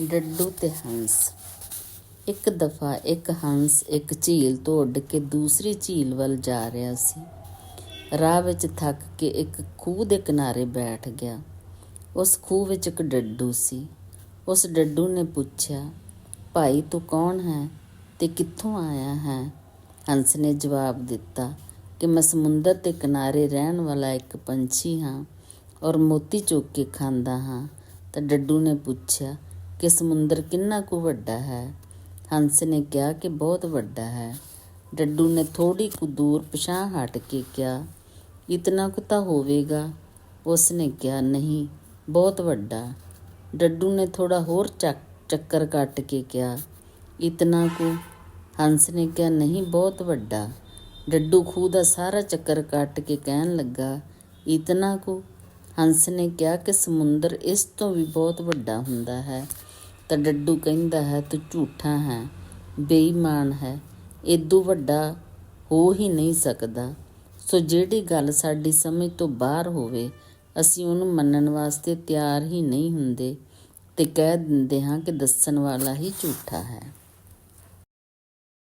ਡੱਡੂ ਤੇ ਹੰਸ। ਇੱਕ ਦਫਾ ਇੱਕ ਹੰਸ ਇੱਕ ਝੀਲ ਤੋਂ ਉੱਡ ਕੇ ਦੂਸਰੀ ਝੀਲ ਵੱਲ ਜਾ ਰਿਹਾ ਸੀ। ਰਾਹ ਵਿੱਚ ਥੱਕ ਕੇ ਇੱਕ ਖੂਹ ਦੇ ਕਿਨਾਰੇ ਬੈਠ ਗਿਆ। ਉਸ ਖੂਹ ਵਿੱਚ ਇੱਕ ਡੱਡੂ ਸੀ। ਉਸ ਡੱਡੂ ਨੇ ਪੁੱਛਿਆ, ਭਾਈ, ਤੂੰ ਕੌਣ ਹੈ ਤੇ ਕਿੱਥੋਂ ਆਇਆ ਹੈ? ਹੰਸ ਨੇ ਜਵਾਬ ਦਿੱਤਾ ਕਿ ਮੈਂ ਸਮੁੰਦਰ ਦੇ ਕਿਨਾਰੇ ਰਹਿਣ ਵਾਲਾ ਇੱਕ ਪੰਛੀ ਹਾਂ ਔਰ ਮੋਤੀ ਚੁੱਕ ਕੇ ਖਾਂਦਾ ਹਾਂ। ਤਾਂ ਡੱਡੂ ਨੇ ਪੁੱਛਿਆ ਕਿ ਸਮੁੰਦਰ ਕਿੰਨਾ ਕੁ ਵੱਡਾ ਹੈ ਹੰਸ ਨੇ ਕਿਹਾ ਕਿ ਬਹੁਤ ਵੱਡਾ ਹੈ ਡੱਡੂ ਨੇ ਥੋੜੀ ਕੁ ਦੂਰ ਪਿਛਾਂਹ ਹਟ ਕੇ ਕਿਹਾ ਇਤਨਾ ਕੁ ਤਾਂ ਹੋਵੇਗਾ ਉਸ ਨੇ ਕਿਹਾ ਨਹੀਂ ਬਹੁਤ ਵੱਡਾ ਡੱਡੂ ਨੇ ਥੋੜਾ ਹੋਰ ਚੱਕ ਚੱਕਰ ਕੱਟ ਕੇ ਕਿਹਾ ਇਤਨਾ ਕੁ ਹੰਸ ਨੇ ਕਿਹਾ ਨਹੀਂ ਬਹੁਤ ਵੱਡਾ ਡੱਡੂ ਖੂਹ ਦਾ ਸਾਰਾ ਚੱਕਰ ਕੱਟ ਕੇ ਕਹਿਣ ਲੱਗਾ ਇਤਨਾ ਕੁ ਹੰਸ ਨੇ ਕਿਹਾ ਕਿ ਸਮੁੰਦਰ ਇਸ ਤੋਂ ਵੀ ਬਹੁਤ ਵੱਡਾ ਹੁੰਦਾ ਹੈ ਤਾਂ ਡੱਡੂ ਕਹਿੰਦਾ ਹੈ, ਤੂੰ ਝੂਠਾ ਹੈ, ਬੇਈਮਾਨ ਹੈ। ਏਦੂ ਵੱਡਾ ਹੋ ਹੀ ਨਹੀਂ ਸਕਦਾ। ਸੋ ਜਿਹੜੀ ਗੱਲ ਸਾਡੀ ਸਮਝ ਤੋਂ ਬਾਹਰ ਹੋਵੇ, ਅਸੀਂ ਉਹਨੂੰ ਮੰਨਣ ਵਾਸਤੇ ਤਿਆਰ ਹੀ ਨਹੀਂ ਹੁੰਦੇ ਤੇ ਕਹਿ ਦਿੰਦੇ ਹਾਂ ਕਿ ਦੱਸਣ ਵਾਲਾ ਹੀ ਝੂਠਾ ਹੈ।